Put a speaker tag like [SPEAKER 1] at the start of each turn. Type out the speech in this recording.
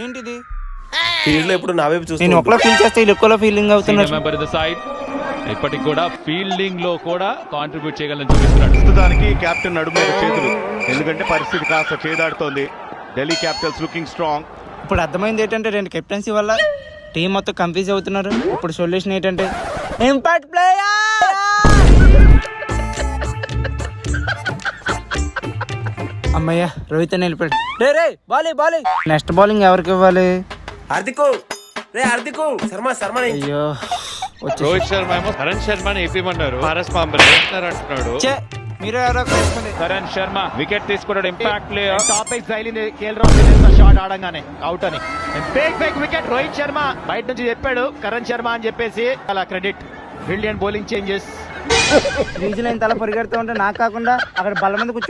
[SPEAKER 1] ఏంటిది?
[SPEAKER 2] ఫీల్డ్లో ఇప్పుడు నా వైపు
[SPEAKER 1] నేను ఒకలా ఫీల్ చేస్తే వీళ్ళు ఎక్కువలో ఫీలింగ్ అవుతున్నారు.
[SPEAKER 3] మెంబర్ ద సైడ్ ఇప్పటికి కూడా ఫీల్డింగ్లో కూడా కాంట్రిబ్యూట్ చేయగలని చూపిస్తున్నాడు.
[SPEAKER 4] ప్రస్తుతానికి కెప్టెన్ నడుము మీద చేతులు. ఎందుకంటే పరిస్థితి కాస్త చేదాడుతోంది. ఢిల్లీ క్యాపిటల్స్ లుకింగ్ స్ట్రాంగ్
[SPEAKER 1] ఇప్పుడు అర్థమైంది ఏంటంటే రెండు కెప్టెన్సీ వల్ల టీం మొత్తం కన్ఫ్యూజ్ అవుతున్నారు. ఇప్పుడు సొల్యూషన్ ఏంటంటే ఇంపాక్ట్ ప్లేయర్ అమ్మయ్య రోహిత్ అని వెళ్ళిపోయాడు. రే రే బాలే బాలే. నెక్స్ట్ బౌలింగ్ ఎవరికి ఇవ్వాలి?
[SPEAKER 2] హార్దిక్ రే హార్దిక్ శర్మ శర్మ
[SPEAKER 1] అయ్యో
[SPEAKER 5] రోహిత్ శర్మ ఏమో కరణ్ శర్మని ఏపీమన్నారు. పారస్ పాంబర్ అంటున్నాడు.
[SPEAKER 1] ఛే, మీరు ఎవరో
[SPEAKER 3] కరణ్ శర్మ వికెట్ తీసుకున్నాడు ఇంపాక్ట్ ప్లేయర్
[SPEAKER 6] టాపిక్ తగిలింది కేఎల్ రాహుల్ షాట్ ఆడంగానే అవుట్ అని. Fake fake wicket Rohit Sharma. బయట నుంచి చెప్పాడు కరణ్ శర్మ అని చెప్పేసి. అలా credit brilliant bowling changes
[SPEAKER 1] crease line తల పరిగెడుతూ ఉంటే నాకు కాకుండా అక్కడ బల్ల మీద కూర్చో